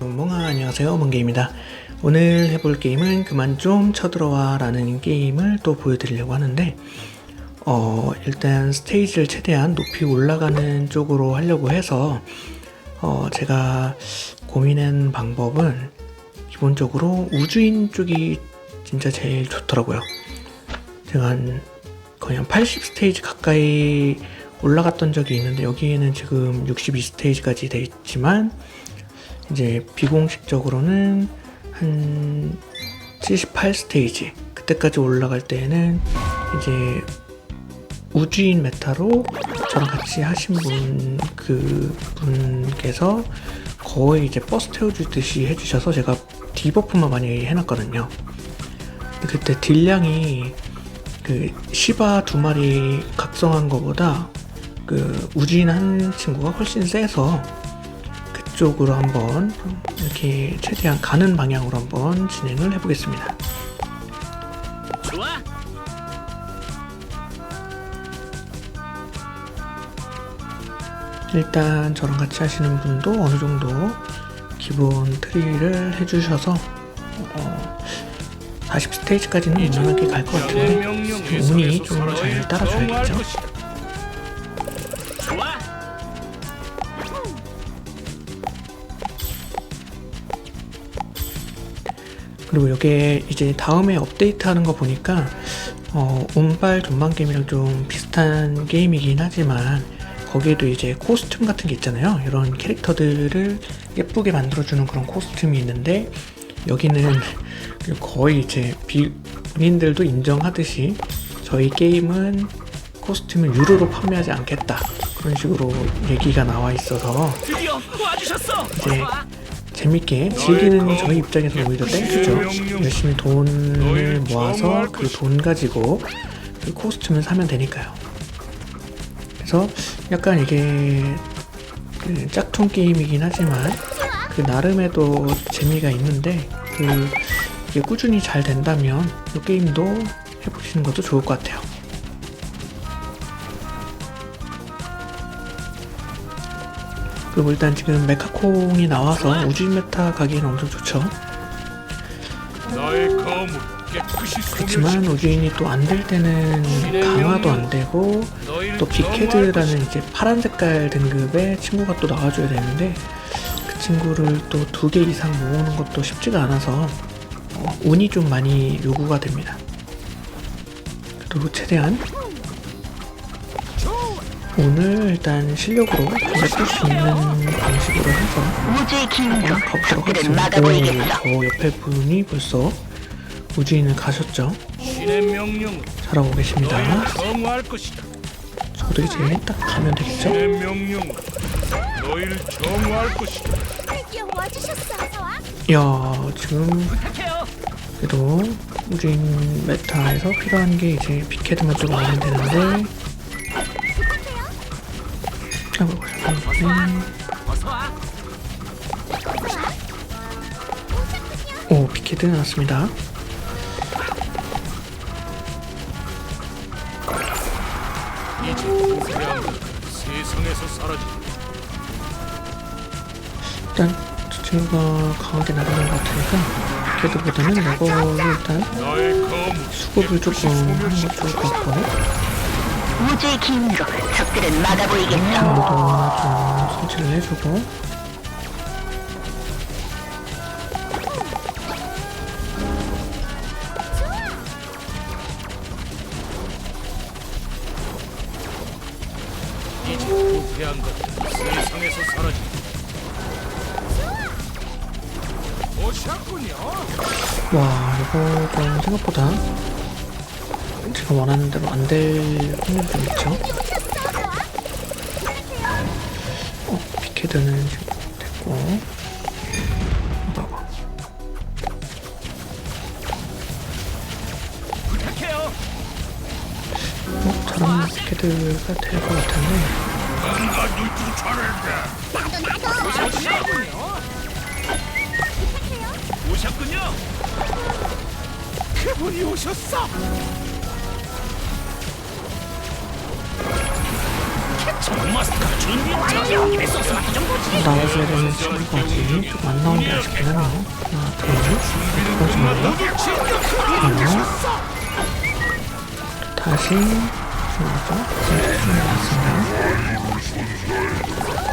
몽아 안녕하세요. 몽게입니다. 오늘 해볼 게임은 그만 좀 쳐들어와 라는 게임을 또 보여드리려고 하는데 어 일단 스테이지를 최대한 높이 올라가는 쪽으로 하려고 해서 어 제가 고민한 방법은 기본적으로 우주인 쪽이 진짜 제일 좋더라고요. 제가 한 거의 한 80 스테이지 가까이 올라갔던 적이 있는데 여기에는 지금 62 스테이지까지 돼 있지만 이제 비공식적으로는 한 78 스테이지 그때까지 올라갈 때에는 이제 우주인 메타로 저랑 같이 하신 분 그 분께서 거의 이제 버스 태워주듯이 해주셔서 제가 디버프만 많이 해놨거든요. 그때 딜량이 그 시바 두 마리 각성한 거보다 그 우주인 한 친구가 훨씬 세서 그 쪽으로 한번 이렇게 최대한 가는 방향으로 한번 진행을 해보겠습니다. 좋아. 일단 저랑 같이 하시는 분도 어느 정도 기본 트리를 해주셔서 어, 40 스테이지까지는 무난하게 갈 것 같은데 운이 좀 잘 따라줘야겠죠. 그리고 이게 이제 다음에 업데이트하는 거 보니까 어, 운빨 전망 게임이랑 좀 비슷한 게임이긴 하지만 거기에도 이제 코스튬 같은 게 있잖아요. 이런 캐릭터들을 예쁘게 만들어주는 그런 코스튬이 있는데 여기는 거의 이제 비, 본인들도 인정하듯이 저희 게임은 코스튬을 유료로 판매하지 않겠다 그런 식으로 얘기가 나와 있어서. 이제 재밌게 즐기는 저희 입장에서 오히려 땡큐죠. 열심히 돈을 모아서 그 돈 가지고 그 코스튬을 사면 되니까요. 그래서 약간 이게 그 짝퉁 게임이긴 하지만 그 나름에도 재미가 있는데 그 꾸준히 잘 된다면 이 게임도 해보시는 것도 좋을 것 같아요. 그리고 일단 지금 메카콩이 나와서 우주인 메타 가기에는 엄청 좋죠. 그렇지만 우주인이 또 안 될 때는 강화도 안 되고 또 빅헤드라는 이제 파란 색깔 등급의 친구가 또 나와줘야 되는데 그 친구를 또 두 개 이상 모으는 것도 쉽지가 않아서 어, 운이 좀 많이 요구가 됩니다. 그리고 최대한 오늘 일단 실력으로 달려볼 수 있는 방식으로 해서 가보도록 하겠습니다. 저 옆에 분이 벌써 우주인을 가셨죠? 신의 명령으로 잘하고 계십니다. 너희를 정화할 것이다. 저도 이제 딱 가면 되겠죠? 이야, 지금. 그래도 우주인 메타에서 필요한 게 이제 빅헤드만 좀 나오면 되는데 아이고, 와. 오, 빅헤드 나왔습니다. 세상에서 사라지. 일단 저 친구가 강하게 나가는 것 같으니까 빅헤드보다는 이거를 일단 수급을 조금 하는 것 좋을 것 같고 우주의 기운으로 적들을 막아 보이겠어. 정도 좀 손질을 해주고 이제 후회한 것 세상에서 사라지. 오셨군요. 와 이거 좀 생각보다 제가 원하는 대로 안 될 확률이 좀 있죠 어 지금 됐고 봐봐. 어 저런 빅헤드가 될 것 같은데. 오셨군요. 그분이 오셨어. 나와줘야 되는 친구까지 좀안 나온 게 아쉽긴 하네요. 하나, 둘. 모두 진격하라. 하나, 다시 중하죠. 준비했습니다.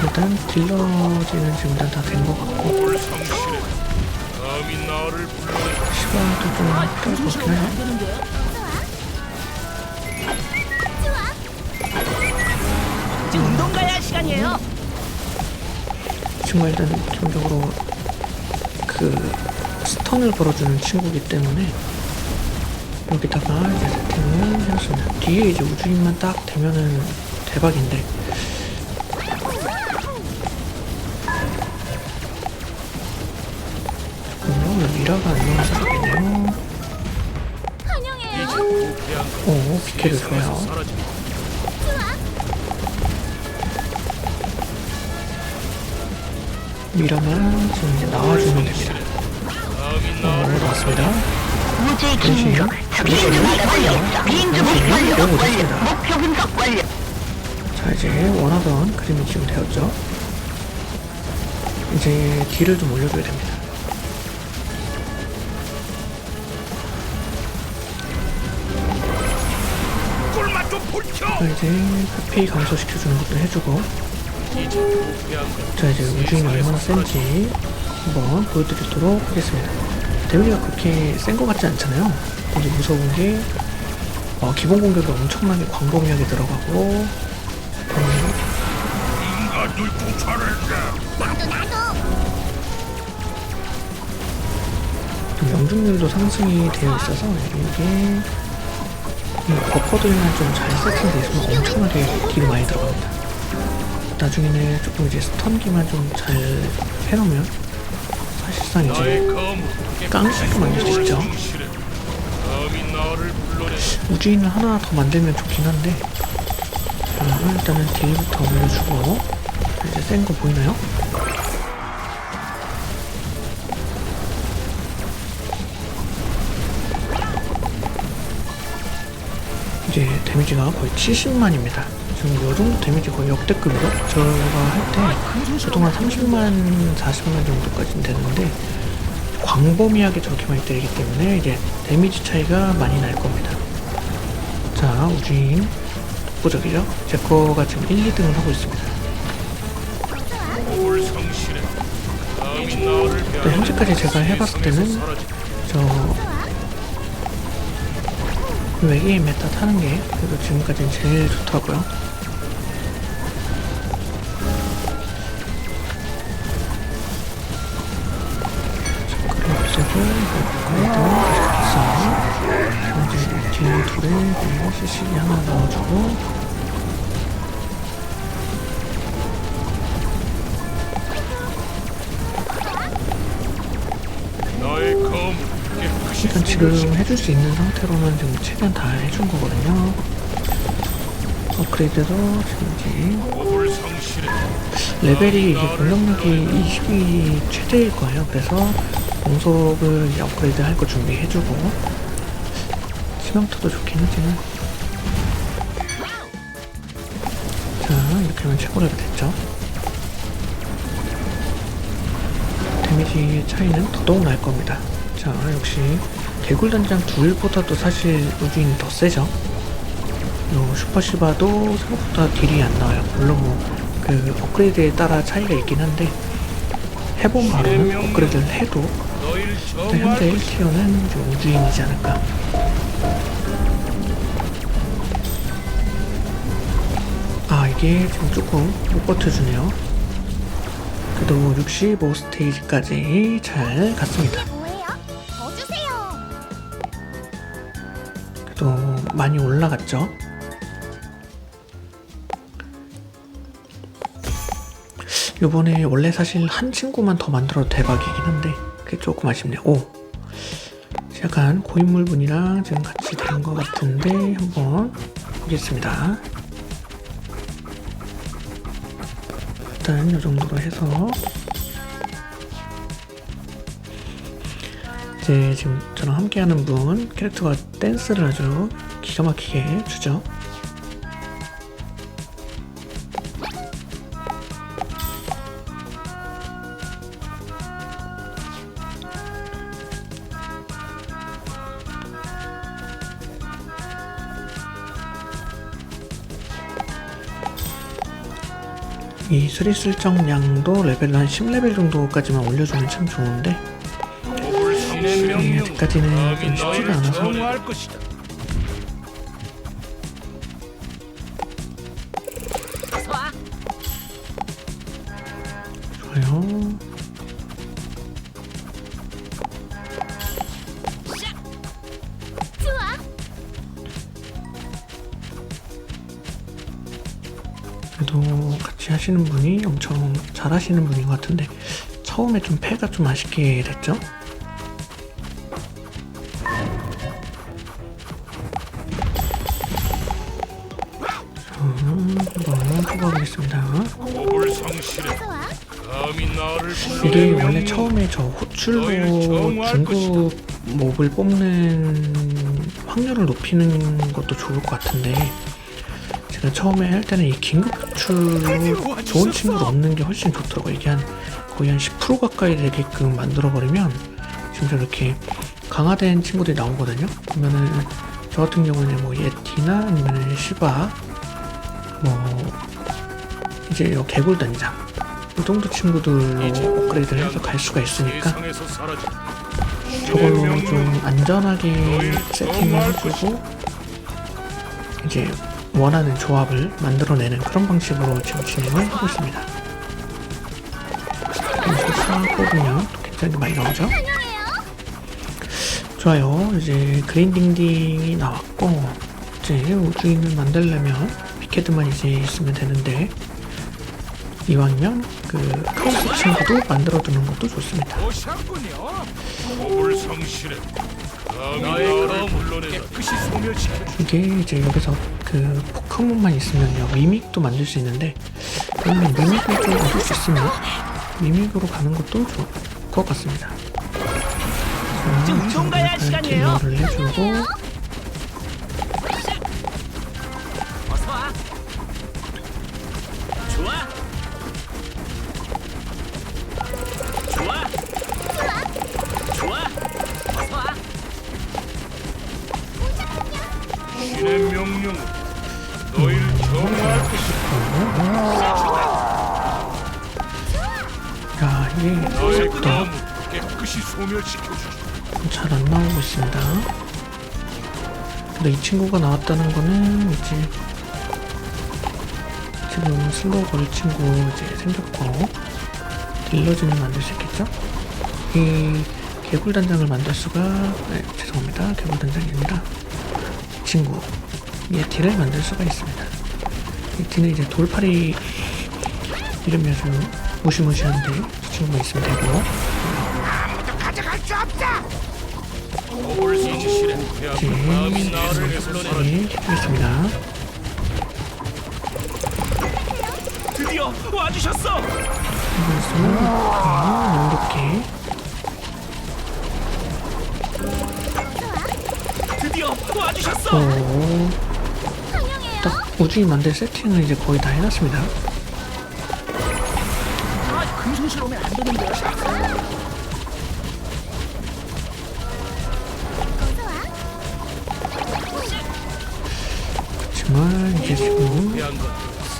일단 딜러지는 지금 일단 다 된 것 같고. 시간도 좀 필요할 것 같긴 해 시간이에요. 친구가 일단 기본적으로 그 스턴을 걸어주는 친구기 때문에 여기다가 이제 세팅을 해놨습니다. 뒤에 이제 우주인만 딱 되면은 대박인데 잠깐만요. 왜 미라가 안 나와서 환영해요. 부패한 오 비켜를 세상에서 줘요. 미라만 이제 나와주면 됩니다. 어, 나왔습니다. 적들을 막아보이겠어. 비행 중 잠시만요. 완료. 배우고 완료. 있습니다. 목표 분석 완료. 자 이제 원하던 그림이 지금 되었죠 이제 딜을 좀 올려줘야 됩니다 좀 이제 회피 감소시켜주는 것도 해주고. 자 이제 우주인이 얼마나 센지 한번 보여드리도록 하겠습니다 데미지가 그렇게 센 것 같지 않잖아요 이제 무서운 게 어, 기본 공격이 엄청나게 광범위하게 들어가고 명중률도 상승이 되어 있어서 이게 이 버퍼들만 좀잘 세팅돼 있으면 엄청나게 딜이 많이 들어갑니다. 나중에는 조금 이제 스턴기만 좀 잘 해놓으면 사실상 이제 검. 깡식도 만들 수 있죠. 우주인을 하나 더 만들면 좋긴 한데 자 일단은 딜부터 올려주고 이제 센 거 보이나요? 이제 데미지가 거의 70만입니다. 지금 이 정도 데미지 거의 역대급이죠? 저가 할 때 보통 한 30만, 40만 정도까지는 되는데 광범위하게 저렇게 많이 때리기 때문에 이제 데미지 차이가 많이 날 겁니다. 자, 우주인 독보적이죠? 제 거가 지금 1, 2등을 하고 있습니다. 네, 현재까지 제가 해봤을 때는. 저 외계인 메타 타는 게 그래도 지금까지는 제일 좋더라고요. 이제 뒤에 둘에 그리고 CC기 하나 넣어주고 일단 지금 해줄 수 있는 상태로는 지금 최대한 다 해준 거거든요. 업그레이드도 지금 이제. 레벨이 이제 공격력이 20이 최대일 거예요. 그래서 공속을 업그레이드 할 거 준비해주고 치명타도 좋긴 하지만 자 이렇게 하면 최고 레벨 됐죠. 데미지 차이는 더더욱 날 겁니다. 자 역시 개굴단장 둘보다도 사실 우주인이 더 세죠. 요 슈퍼시바도 생각보다 딜이 안 나와요. 물론 뭐 그 업그레이드에 따라 차이가 있긴 한데 해본 바로는 업그레이드를 해도 현재 정말 1티어는 좀 우주인이지 않을까. 아 이게 지금 조금 못 버텨주네요. 그래도 65 스테이지까지 잘 갔습니다. 그래도 많이 올라갔죠. 요번에 원래 사실 한 친구만 더 만들어도 대박이긴 한데 그게 조금 아쉽네요. 오! 약간 고인물 분이랑 지금 같이 된것 같은데 한번 보겠습니다. 일단 이 정도로 해서 이제 지금 저랑 함께하는 분 캐릭터가 댄스를 아주 기가 막히게 주죠. 이 스리슬정량도 레벨 한 10레벨 정도까지만 올려주면 참 좋은데 명령 아직까지는 좀 쉽지가 않아서. 좋아요. 하시는 분이 엄청 잘 하시는 분인 것 같은데 처음에 좀 패가 좀 아쉽게 됐죠? 자, 한번 뽑아보겠습니다. 이게 원래. 처음에 저 호출로 중급 몹을 뽑는 확률을 높이는 것도 좋을 것 같은데 제가 처음에 할 때는 이 긴급 호출로 좋은 친구를 얻는 게 훨씬 좋더라고요. 이게 한 거의 한 10% 가까이 되게끔 만들어버리면 진짜 이렇게 강화된 친구들이 나오거든요. 그러면은 저 같은 경우는 뭐 예티나 아니면 시바 뭐 이제 요 개굴단장 이 정도 친구들로 업그레이드를 해서 갈 수가 있으니까 저걸로 좀 안전하게 세팅을 해주고 이제 원하는 조합을 만들어내는 그런 방식으로 지금 진행을 하고 있습니다. 또 굉장히 많이 나오죠. 좋아요. 이제 그린딩딩이 나왔고 이제 우주인을 만들려면 피케드만 이제 있으면 되는데 이왕이면 그 카오스 친구도 만들어두는 것도 좋습니다. 이게 이제 여기서 그 포켓몬만 있으면요 미믹도 만들 수 있는데 그러면 미믹을 좀 얻을 수 있으면 미믹으로 가는 것도 좋을 것 같습니다. 운동 가야 시간이에요. 딜러를 해주고 친구가 나왔다는 거는 이제 지금 슬로우 걸 친구 이제 생겼고 딜러진을 만들 수 있겠죠? 이 개굴 단장을 만들 수가 네, 죄송합니다 개굴 단장입니다. 이 친구 예티를 만들 수가 있습니다. 예티는 이제 돌팔이 이름이 아주 무시무시한데 이 친구가 있으면 되고 하겠습니다. 드디어 와주셨어. 이렇게 드디어 와주셨어. 어, 환영해요. 딱 우주인 만들 세팅을 이제 거의 다 해놨습니다. 아, 금손실 오면 안 되는데. 하지만 이제 지금 대한 것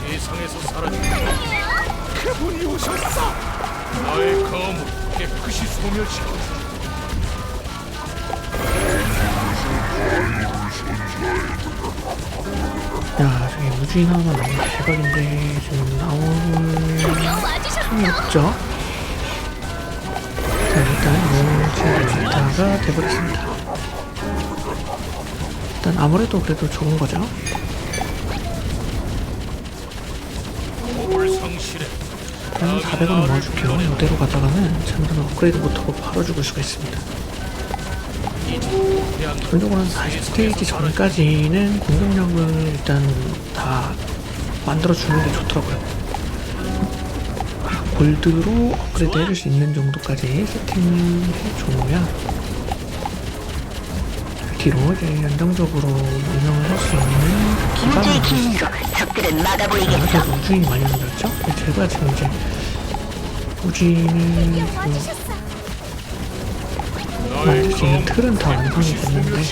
세상에서 사라져 그분이 오셨어 나의 검을 깨끗이 소멸시켜주지 야 저기 우주인 하나 나오면 대박인데 지금 나올. 틈이 없죠. 자 일단 이 친구 다가 돼버렸습니다. 일단 아무래도 그래도 좋은 거죠. 고불 성실해 일단 400원 넣어줄게요. 이대로 가다가는 잠깐 업그레이드 못하고 바로 죽을 수가 있습니다. 것 기본적으로는 40스테이지 전까지는 공격력을 일단 다 만들어주는 게 좋더라고요. 골드로 업그레이드 해줄 수 있는 정도까지 세팅을 해줘야 이제 안정적으로 운영을 할 수 있는 적들은 막아 보이겠어. 그래서 우주인이 많이 만들었죠? 제가 지금 이제 우주인을 그 만들 수 있는 틀은 다 완성이 됐는데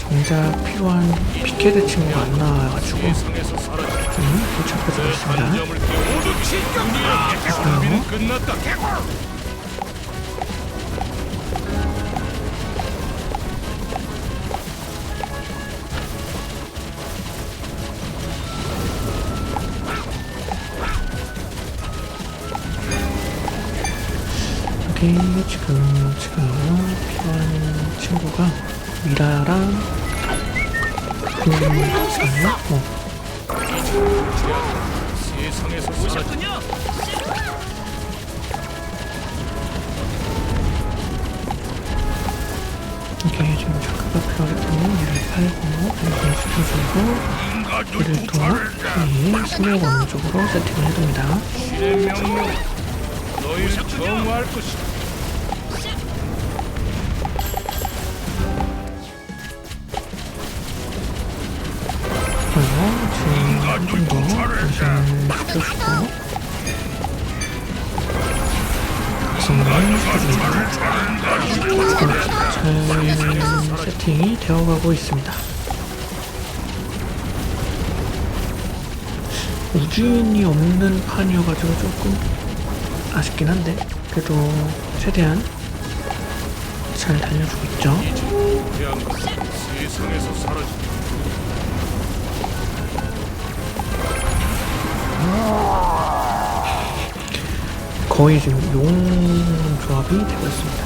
정작 필요한 피케드 친구가 안 나와가지고 세상에서 사라져 지금 도착하고 내 있습니다. 단점을 깨 모두 진격이야. 준비는 끝났다. 여기 지금 지금 필요한 친구가 미라랑 그사요 어, 세상에서. 오셨군요. 이게 지금 자크가 필요하기 때문에 얘를 팔고 이렇게 시켜주고 얘를 또 이, 수력 없는 쪽으로 세팅을 해둡니다. 너희를 정화할 것이다. 변신을 시켜주고 성능을 시켜줍니다. 잘 세팅이 되어가고 있습니다. 우주인이 없는 판이어가지고 조금 아쉽긴 한데 그래도 최대한 잘 달려주고 있죠. 거의 지금 용 조합이 되고 있습니다.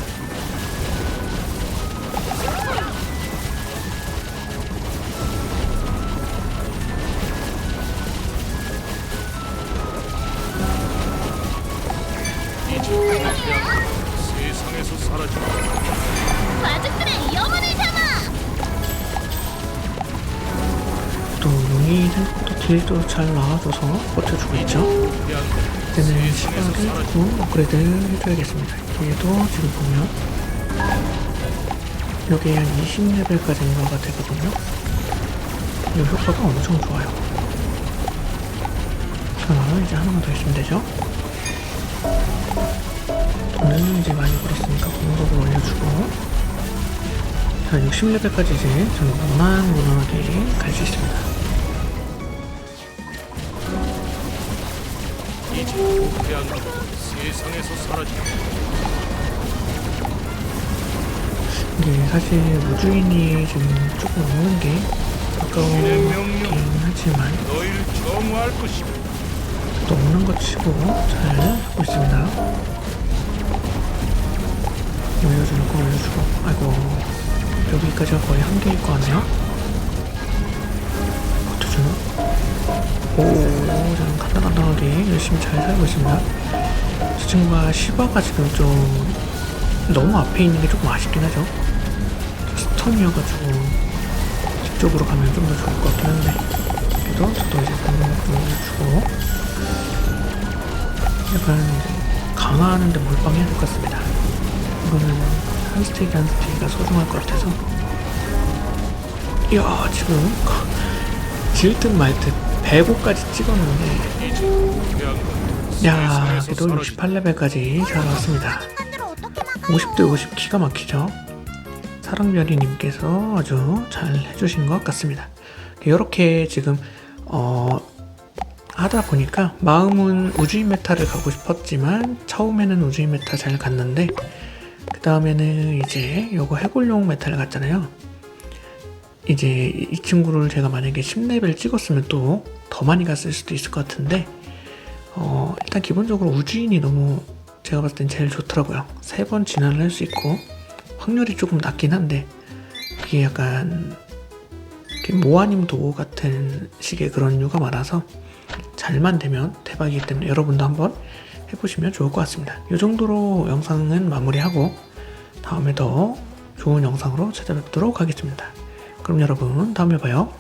세상에서. 가족들의 영혼을. 또 용이 딜도 잘 나와줘서 버텨주고 있죠. 세상에서 시바를 사라져. 또 업그레이드 해줘야겠습니다. 얘도 지금 보면 여기에 한 20레벨까지 인가가 되거든요. 이 효과가 엄청 좋아요. 자, 이제 하나만 더 있으면 되죠. 돈은 이제 많이 벌었으니까 공덕을 올려주고 자, 60레벨까지 이제 무난 무난하게 갈 수 있습니다. 태양과 세상에서 사라져. 이게 사실 우주인이 지금 조금 없는 게 아까웠긴 하지만 너희를 정화할 것이다. 또 없는 것 치고 잘 하고 있습니다. 올려주는 거 올려주고 아이고 여기까지가 거의 한계일 것 같네요. 오, 저는 간단간단하게 열심히 잘 살고 있습니다. 저 친구가 시바가 지금 좀 너무 앞에 있는 게 조금 아쉽긴 하죠. 스턴이어가지고 뒤쪽으로 가면 좀 더 좋을 것 같긴 한데 그래도 저도 이제 방금 보여주고 약간 이제 강화하는데 몰빵해야 될 것 같습니다. 이거는 한 스테이크 한 스테이크가 소중할 것 같아서 이야 지금 질듯 말듯 105까지 찍었는데 야 그래도 사라져. 68레벨까지 잘 왔습니다. 인간들을 어떻게 막아요? 50대 50 기가 막히죠. 사랑별이님께서 아주 잘 해주신 것 같습니다. 이렇게 지금 어 하다 보니까 마음은 우주인 메타를 가고 싶었지만 처음에는 우주인 메타 잘 갔는데 그 다음에는 이제 요거 해골용 메타를 갔잖아요. 이제 이- 이 친구를 제가 만약에 10레벨 찍었으면 또 더 많이 갔을 수도 있을 것 같은데 어 일단 기본적으로 우주인이 너무 제가 봤을 땐 제일 좋더라고요. 세 번 진화를 할 수 있고 확률이 조금 낮긴 한데 그게 약간 모아님 도구 같은 식의 그런 이유가 많아서 잘만 되면 대박이기 때문에 여러분도 한번 해보시면 좋을 것 같습니다. 이 정도로 영상은 마무리하고 다음에 더 좋은 영상으로 찾아뵙도록 하겠습니다. 그럼 여러분 다음에 봐요.